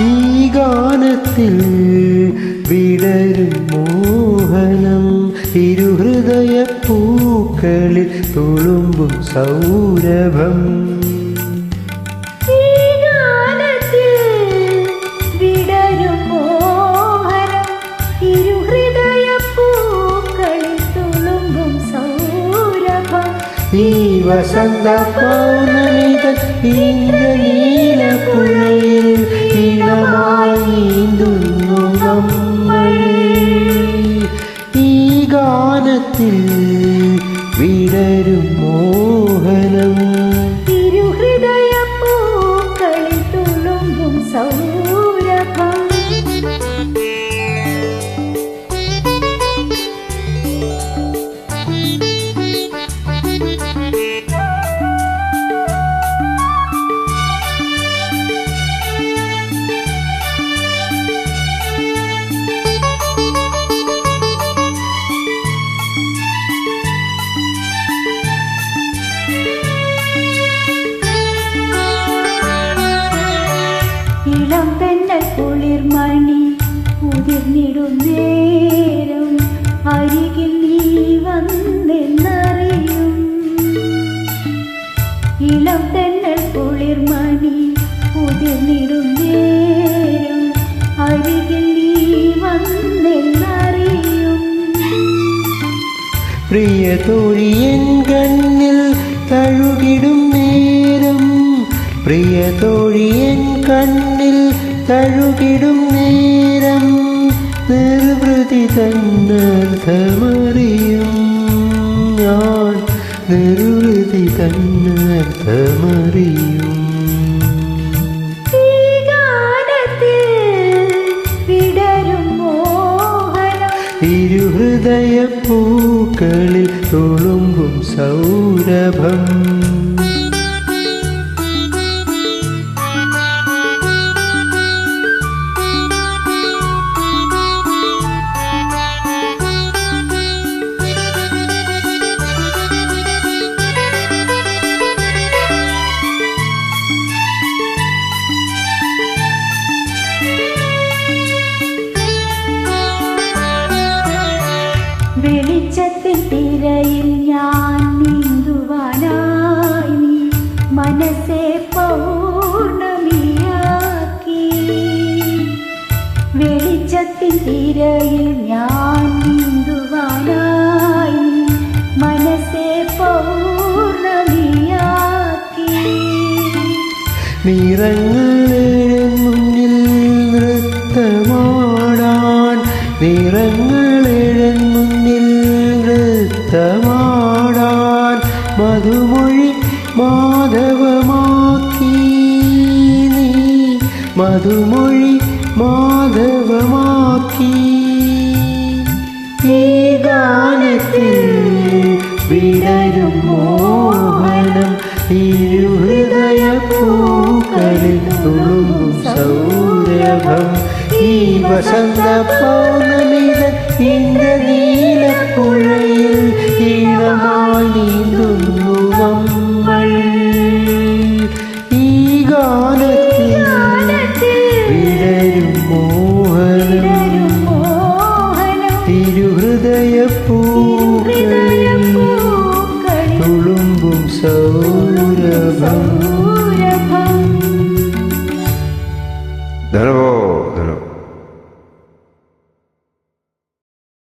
ഈ ഗാനത്തിൽ വിടരും മോഹനം. ഇരുഹൃദയ പൂക്കളിൽ തുളുമ്പും സൗരഭം. ഈ വസന്ത പൗർണമിതൻ ഇന്ദ്രനീലപ്പുഴയിൽ ഇളമായി നീന്തുന്നു ഇളം തന്നെ കുളിർമണി ഉതിർന്നിടും നേരം. അരികിൽ നീ വന്നെന്നറിയും. ഇളം തന്നെ കുളിർമണി ഉതിർന്നിടും നേരം. അരികിൽ നീ വന്നെന്നറിയും. പ്രിയ തോഴിയൻ കണ്ണിൽ തഴുകിടും നേരം. പ്രിയ തോഴിയൻ കണ്ണിൽ തഴുകിടും നേരം നിർവൃതി തന്നർത്ഥമറിയും ഞാൻ നിർവൃതി തന്നർത്ഥമറിയും. ഇരുഹൃദയ പൂക്കളിൽ തുളുമ്പും സൗരഭം. വെളിച്ചത്തിൻ തിരയിൽ ഞാൻ നീന്തുവാനായി മനസ്സെ പൗർണമിയാക്കി വെളിച്ചത്തിൻ തിരയിൽ ഞാൻ നീന്തുവാനായി മനസ്സെ പൗർണമിയാക്കി നിറങ്ങളേഴൻ മുന്നിൽ നൃത്തമാടാൻ നിറങ്ങളേഴൻ മധുമൊഴി മാധവമാക്കി നീ. മധുമൊഴി മാധവമാക്കി. ഈ ഗാനത്തിൽ വിടരും മോഹനം തിരുഹൃദയ പൂക്കളിൽ തുളുമ്പും സൗരഭം. ഈ വസന്ത പൗർണമിത ഇന്ദ്രനീലപ്പുഴയിൽ തിരുഹൃദയ പൂക്കളിൽ